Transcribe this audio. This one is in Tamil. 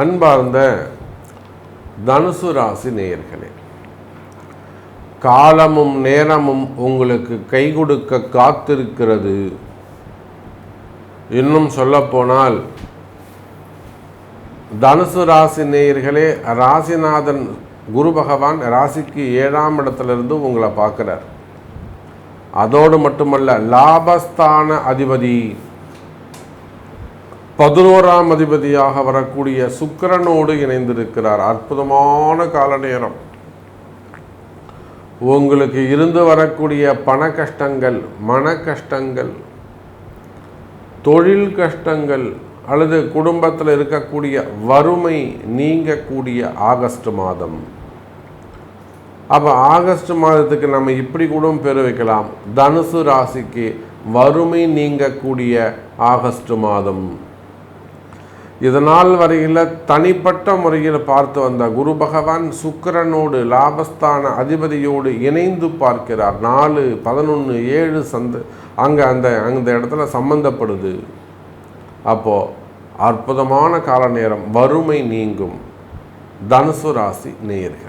அன்பார்ந்த தனுசு ராசி நேயர்களே காலமும் நேரமும் உங்களுக்கு கை கொடுக்க காத்திருக்கிறது. இன்னும் சொல்லப்போனால் தனுசு ராசி நேயர்களே ராசிநாதன் குரு பகவான் ராசிக்கு ஏழாம் இடத்திலிருந்து உங்களை பார்க்குறார். அதோடு மட்டுமல்ல லாபஸ்தான அதிபதி பதினோராம் அதிபதியாக வரக்கூடிய சுக்கிரனோடு இணைந்திருக்கிறார். அற்புதமான கால நேரம். உங்களுக்கு இருந்து வரக்கூடிய பண கஷ்டங்கள் மன கஷ்டங்கள் தொழில் கஷ்டங்கள் அல்லது குடும்பத்தில் இருக்கக்கூடிய வறுமை நீங்கக்கூடிய ஆகஸ்ட் மாதம். அப்போ ஆகஸ்ட் மாதத்துக்கு நம்ம இப்படி கூட பேர் வைக்கலாம். தனுசு ராசிக்கு வறுமை நீங்கக்கூடிய ஆகஸ்ட் மாதம். இதனால் வரையில் தனிப்பட்ட முறையில் பார்த்து வந்த குரு பகவான் சுக்கிரனோடு லாபஸ்தான அதிபதியோடு இணைந்து பார்க்கிறார். நாலு பதினொன்று ஏழு சந்த அங்கே அந்த அந்த இடத்துல சம்பந்தப்படுது. அப்போது அற்புதமான கால நேரம் வறுமை நீங்கும். தனுசு ராசி நேயர்கள்.